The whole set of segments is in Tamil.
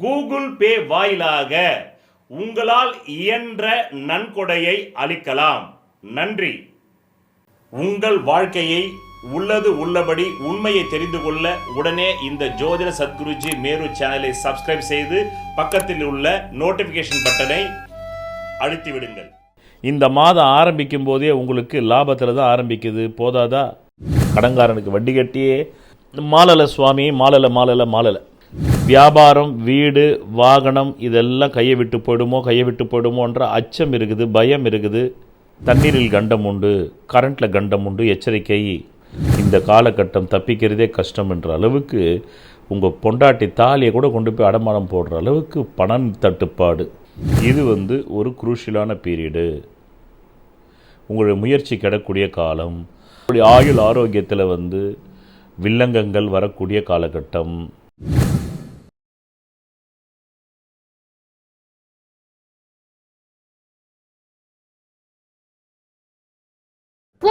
கூகுள் பே வாயிலாக உங்களால் இயன்ற நன்கொடையை அளிக்கலாம். நன்றி. உங்கள் வாழ்க்கையை உள்ளது உள்ளபடி உண்மையை தெரிந்து கொள்ள உடனே இந்த ஜோதிட சத்குருஜி மேரு சேனலை சப்ஸ்கிரைப் செய்து பக்கத்தில் உள்ள நோட்டிபிகேஷன் பட்டனை அழுத்தி விடுங்கள் இந்த மாதம் ஆரம்பிக்கும் போதே உங்களுக்கு லாபத்தில் தான் ஆரம்பிக்குது. போதாதா? கடன்காரனுக்கு வட்டி கட்டியே. மாலல சுவாமி மாலல மாலல மாலலை. வியாபாரம் வீடு வாகனம் இதெல்லாம் கையை விட்டு போயிடுமோ கையை விட்டு போயிடுமோன்ற அச்சம் இருக்குது பயம் இருக்குது. தண்ணீரில் கண்டம் உண்டு கரண்ட்டில் கண்டம் உண்டு எச்சரிக்கை. இந்த காலகட்டம் தப்பிக்கிறதே கஷ்டம் என்ற அளவுக்கு உங்கள் பொண்டாட்டி தாலியை கூட கொண்டு போய் அடமானம் போடுற அளவுக்கு பணம் தட்டுப்பாடு. இது வந்து ஒரு குரூஷியலான பீரியடு உங்களுடைய முயற்சி கிடக்கூடிய காலம். உங்களுடைய ஆயுள் ஆரோக்கியத்தில் வந்து வில்லங்கங்கள் வரக்கூடிய காலகட்டம்.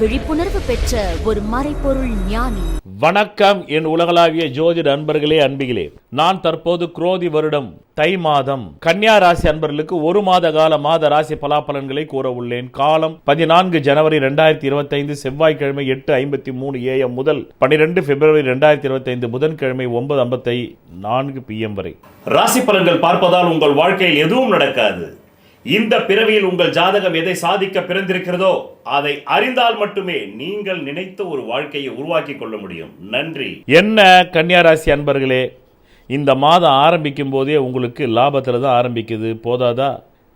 விழிப்புணர்வு பெற்ற ஒரு மறைபொருள் ஞானி. வணக்கம் என் உலகளாவிய ஜோதிட அன்பர்களே அன்பிகளே. நான் தற்போது குரோதி வருடம் தை மாதம். கன்னியா ராசி அன்பர்களுக்கு ஒரு மாத கால மாத ராசி பலாபலன்களை கூற உள்ளேன். காலம் பதினான்கு ஜனவரி ரெண்டாயிரத்தி இருபத்தைந்து செவ்வாய்க்கிழமை எட்டு ஐம்பத்தி மூணு ஏஎம் முதல் பன்னிரெண்டு பிப்ரவரி ரெண்டாயிரத்தி இருபத்தைந்து புதன்கிழமை ஒன்பது ஐம்பத்தை நான்கு பிஎம் வரை. ராசி பலன்கள் பார்ப்பதால் உங்கள் வாழ்க்கையில் எதுவும் நடக்காது. இந்த பிறவியில் உங்கள் ஜாதகம் எதை சாதிக்க பிறந்திருக்கிறதோ அதை அறிந்தால் மட்டுமே நீங்கள் நினைத்த ஒரு வாழ்க்கையை உருவாக்கி கொள்ள முடியும். நன்றி. என்ன கன்னியாராசி அன்பர்களே இந்த மாதம் ஆரம்பிக்கும் போதே உங்களுக்கு லாபத்தில் தான் ஆரம்பிக்குது போதாதா?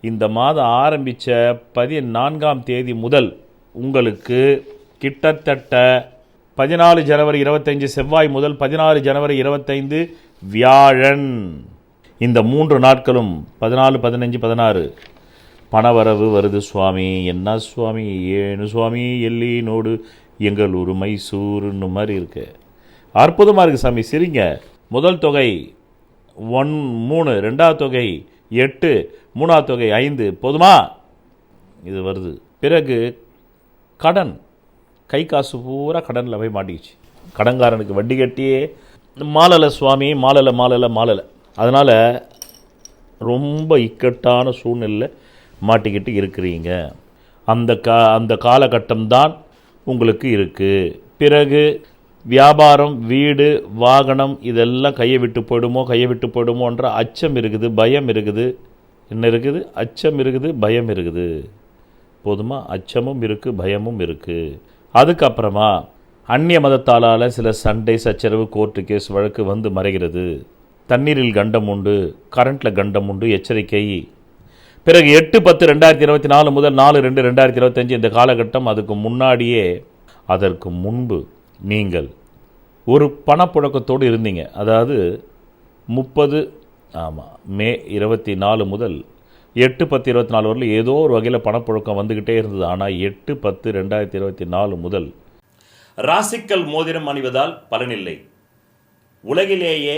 இந்த மாதம் ஆரம்பித்த பதினான்காம் தேதி முதல் உங்களுக்கு கிட்டத்தட்ட பதினாலு ஜனவரி இருபத்தஞ்சு செவ்வாய் முதல் பதினாறு ஜனவரி இருபத்தைந்து வியாழன். இந்த மூன்று நாட்களும் பதினாலு பதினஞ்சு பதினாறு. பணவரவு வருது சுவாமி. என்ன சுவாமி? ஏனு சுவாமி எல்லி நோடு எங்கள் ஊர் மைசூருன்னு மாதிரி இருக்கு. அற்புதமாக இருக்குது சாமி சரிங்க. முதல் தொகை ஒன் மூணு ரெண்டாவது தொகை எட்டு மூணாவது தொகை ஐந்து. போதுமா? இது வருது. பிறகு கடன். கை காசு பூரா கடனில் போய் மாட்டிக்கிச்சு. கடன்காரனுக்கு வட்டி கட்டியே மாலலை சுவாமி மாலலை மாலலை மாலலை. அதனால் ரொம்ப இக்கட்டான சூழ்நிலையில் மாட்டிக்கிட்டு இருக்கிறீங்க. அந்த கா அந்த காலகட்டம் தான் உங்களுக்கு இருக்குது பிறகு வியாபாரம் வீடு வாகனம் இதெல்லாம் கையை விட்டு போயிடுமோ கையை விட்டு போயிடுமோன்ற அச்சம் இருக்குது பயம் இருக்குது. என்ன இருக்குது? அச்சம் இருக்குது பயம் இருக்குது. போதுமா? அச்சமும் இருக்குது பயமும் இருக்குது அதுக்கப்புறமா அந்நிய மதத்தாலால் சில சண்டை சச்சரவு கோர்ட்டு கேஸ் வழக்கு வந்து மறைகிறது. தண்ணீரில் கண்டம் உண்டு கரண்ட்டில் கண்டம் உண்டு எச்சரிக்கை பிறகு எட்டு பத்து ரெண்டாயிரத்தி இருபத்தி நாலு முதல் நாலு ரெண்டு ரெண்டாயிரத்தி இருபத்தஞ்சு இந்த காலகட்டம் அதுக்கு முன்னாடியே அதற்கு முன்பு நீங்கள் ஒரு பணப்புழக்கத்தோடு இருந்தீங்க. அதாவது முப்பது ஆமாம் மே இருபத்தி நாலு முதல் எட்டு பத்து இருபத்தி நாலு வரலும் ஏதோ ஒரு வகையில் பணப்புழக்கம் வந்துக்கிட்டே இருந்தது. ஆனால் எட்டு பத்து ரெண்டாயிரத்தி இருபத்தி நாலு முதல் ராசிக்கல் மோதிரம் அணிவதால் பலனில்லை. உலகிலேயே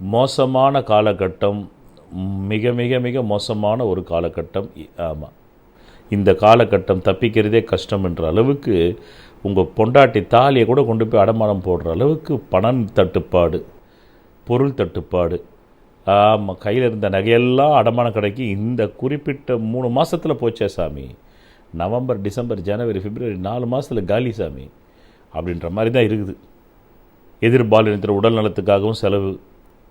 மோசமான காலகட்டம் மிக மிக மிக மோசமான ஒரு காலகட்டம். ஆமாம் இந்த காலகட்டம் தப்பிக்கிறதே கஷ்டம் என்ற அளவுக்கு உங்கள் பொண்டாட்டி தாலியை கூட கொண்டு போய் அடமானம் போடுற அளவுக்கு பணம் தட்டுப்பாடு பொருள் தட்டுப்பாடு. ஆமாம் கையில் இருந்த நகையெல்லாம் அடமான கடைக்கு இந்த குறிப்பிட்ட மூணு மாதத்தில் போச்சே சாமி. நவம்பர் டிசம்பர் ஜனவரி பிப்ரவரி நாலு மாதத்தில் காலி சாமி. அப்படின்ற மாதிரி தான் இருக்குது. எதிர்பாலினத்தில் உடல் நலத்துக்காகவும் செலவு.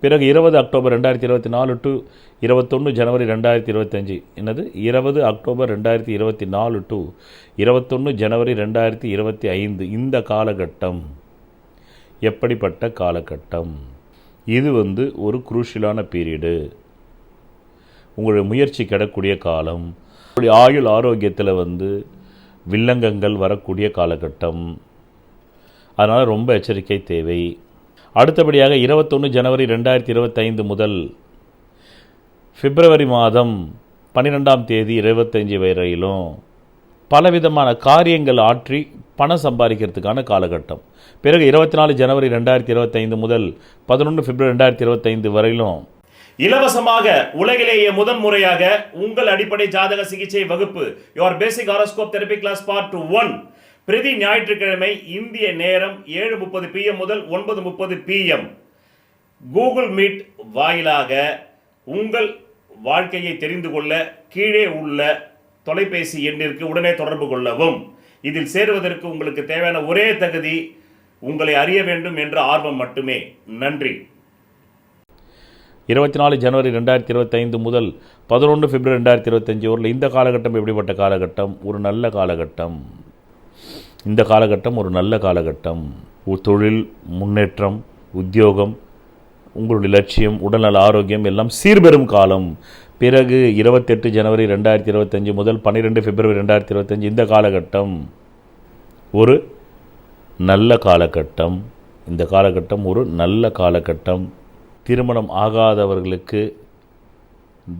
பிறகு இருபது அக்டோபர் ரெண்டாயிரத்தி இருபத்தி நாலு டு இருபத்தொன்று ஜனவரி ரெண்டாயிரத்தி இருபத்தஞ்சி என்னது? இருபது அக்டோபர் ரெண்டாயிரத்தி இருபத்தி நாலு டு இருபத்தொன்று ஜனவரி ரெண்டாயிரத்தி இருபத்தி ஐந்து. இந்த காலகட்டம். எப்படிப்பட்ட காலகட்டம்? இது வந்து ஒரு குரூஷியலான பீரியடு. உங்களுடைய முயற்சி கிடக்கூடிய காலம். உங்களுடைய ஆயுள் ஆரோக்கியத்தில் வந்து வில்லங்கங்கள் வரக்கூடிய காலகட்டம். அதனால் ரொம்ப எச்சரிக்கை தேவை. அடுத்தபடியாக இருபத்தொன்று ஜனவரி ரெண்டாயிரத்தி இருபத்தைந்து முதல் பிப்ரவரி மாதம் பன்னிரெண்டாம் தேதி இருபத்தஞ்சி வரையிலும் பலவிதமான காரியங்கள் ஆற்றி பணம் சம்பாதிக்கிறதுக்கான காலகட்டம். பிறகு இருபத்தி நாலு ஜனவரி ரெண்டாயிரத்தி இருபத்தைந்து முதல் பதினொன்று பிப்ரவரி ரெண்டாயிரத்தி இருபத்தைந்து வரையிலும் இலவசமாக உலகிலேயே முதன் முறையாக உங்கள் அடிப்படை ஜாதக சிகிச்சை வகுப்பு your basic horoscope therapy class part one பிரதி ஞாயிற்றுக்கிழமை இந்திய நேரம் ஏழு முப்பது பிஎம் முதல் ஒன்பது முப்பது பிஎம் கூகுள் மீட் வாயிலாக உங்கள் வாழ்க்கையை தெரிந்து கொள்ள கீழே உள்ள தொலைபேசி எண்ணிற்கு உடனே தொடர்பு கொள்ளவும். இதில் சேருவதற்கு உங்களுக்கு தேவையான ஒரே தகுதி உங்களை அறிய வேண்டும் என்ற ஆர்வம் மட்டுமே. நன்றி. இருபத்தி நாலு ஜனவரி ரெண்டாயிரத்தி இருபத்தைந்து முதல் பதினொன்று பிப்ரவரி ரெண்டாயிரத்தி இருபத்தஞ்சி ஊரில் இந்த காலகட்டம் எப்படிப்பட்ட காலகட்டம்? ஒரு நல்ல காலகட்டம். இந்த காலகட்டம் ஒரு நல்ல காலகட்டம். தொழில் முன்னேற்றம் உத்தியோகம் உங்களுடைய லட்சியம் உடல்நல ஆரோக்கியம் எல்லாம் சீர்பெறும் காலம். பிறகு இருபத்தெட்டு ஜனவரி ரெண்டாயிரத்தி இருபத்தஞ்சி முதல் பன்னிரெண்டு பிப்ரவரி ரெண்டாயிரத்தி இருபத்தஞ்சி இந்த காலகட்டம் ஒரு நல்ல காலகட்டம். இந்த காலகட்டம் ஒரு நல்ல காலகட்டம். திருமணம் ஆகாதவர்களுக்கு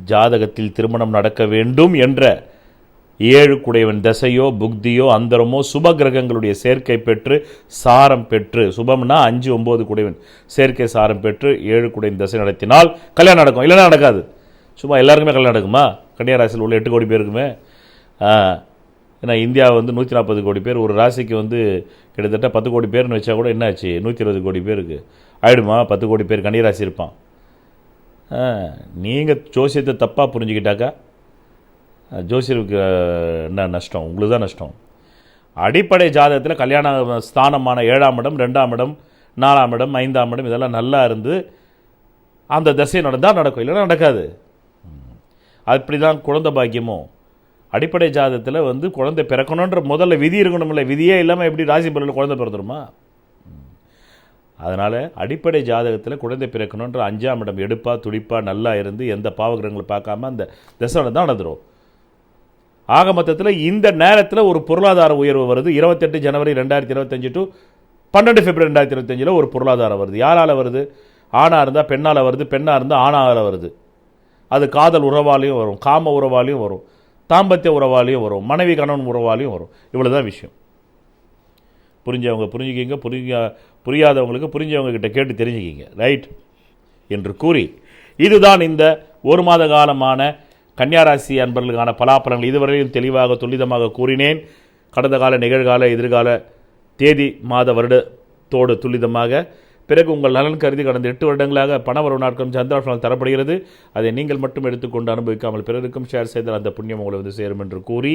ஜாதகத்தில் திருமணம் நடக்க வேண்டும் என்ற ஏழு குடைவன் தசையோ புக்தியோ அந்தரமோ சுப கிரகங்களுடைய சேர்க்கை பெற்று சாரம் பெற்று சுபம்னா அஞ்சு ஒம்பது குடைவன் சேர்க்கை சாரம் பெற்று ஏழு குடைவன் தசை நடத்தினால் கல்யாணம் நடக்கும். இல்லைன்னா நடக்காது. சும்மா எல்லாருக்குமே கல்யாணம் நடக்குமா? கன்னியாராசியில் உள்ள எட்டு கோடி பேருக்குமே? ஏன்னா இந்தியா வந்து நூற்றி நாற்பது கோடி பேர் ஒரு ராசிக்கு வந்து கிட்டத்தட்ட பத்து கோடி பேர்னு வச்சா கூட என்னாச்சு? நூற்றி இருபது கோடி பேருக்கு. ஆயிடுமா? பத்து கோடி பேர் கன்னிராசி இருப்பான். நீங்கள் ஜோசியத்தை தப்பாக புரிஞ்சுக்கிட்டாக்கா? ஜோசியருக்கு என்ன நஷ்டம்? உங்களுக்கு தான் நஷ்டம். அடிப்படை ஜாதகத்தில் கல்யாண ஸ்தானமான ஏழாம் இடம் ரெண்டாம் இடம் நாலாம் இடம் ஐந்தாம் இடம் இதெல்லாம் நல்லா இருந்து அந்த தசை நடந்தால் நடக்கும் இல்லைன்னா நடக்காது. அப்படி தான் குழந்தை பாக்கியமும் அடிப்படை ஜாதகத்தில் வந்து குழந்தை பிறக்கணுன்ற முதல்ல விதி இருக்கணும்ல விதியே இல்லாமல் எப்படி ராசி பலனில் குழந்தை பிறந்துருமா? அதனால் அடிப்படை ஜாதகத்தில் குழந்தை பிறக்கணுன்ற அஞ்சாம் இடம் எடுப்பாக துடிப்பாக நல்லா இருந்து எந்த பாவகிரகங்களை பார்க்காம அந்த தசை தான் நடந்துரும். ஆக மொத்தத்தில் இந்த நேரத்தில் ஒரு பொருளாதார உயர்வு வருது. இருபத்தெட்டு ஜனவரி ரெண்டாயிரத்தி இருபத்தஞ்சு டு பன்னெண்டு பிப்ரவரி ரெண்டாயிரத்தி இருபத்தஞ்சில் ஒரு பொருளாதாரம் வருது. யாரால் வருது? ஆணாக இருந்தால் பெண்ணால் வருது. பெண்ணாக இருந்தால் ஆணால் வருது. அது காதல் உறவாலையும் வரும். காம உறவாலையும் வரும். தாம்பத்திய உறவாலையும் வரும். மனைவி கணவன் உறவாலையும் வரும். இவ்வளோ தான் விஷயம். புரிஞ்சவங்க புரிஞ்சுக்கிங்க. புரியா புரியாதவங்களுக்கு புரிஞ்சவங்க கிட்ட கேட்டு தெரிஞ்சுக்கிங்க. ரைட்? என்று கூறி இதுதான் இந்த ஒரு மாத காலமான கன்னியாராசி அன்பர்களுக்கான பலாப்பலங்கள் இதுவரையும் தெளிவாக துல்லிதமாக கூறினேன். கடந்த கால நிகழ்கால எதிர்கால தேதி மாத வருடத்தோடு துல்லிதமாக. பிறகு உங்கள் நலன் கருதி கடந்த எட்டு வருடங்களாக பணவரவு நாட்களும் சந்திராஷ்டம் தரப்படுகிறது. அதை நீங்கள் மட்டும் எடுத்துக்கொண்டு அனுபவிக்காமல் பிறருக்கும் ஷேர் செய்தால் அந்த புண்ணியம் உங்களை வந்து சேரும் என்று கூறி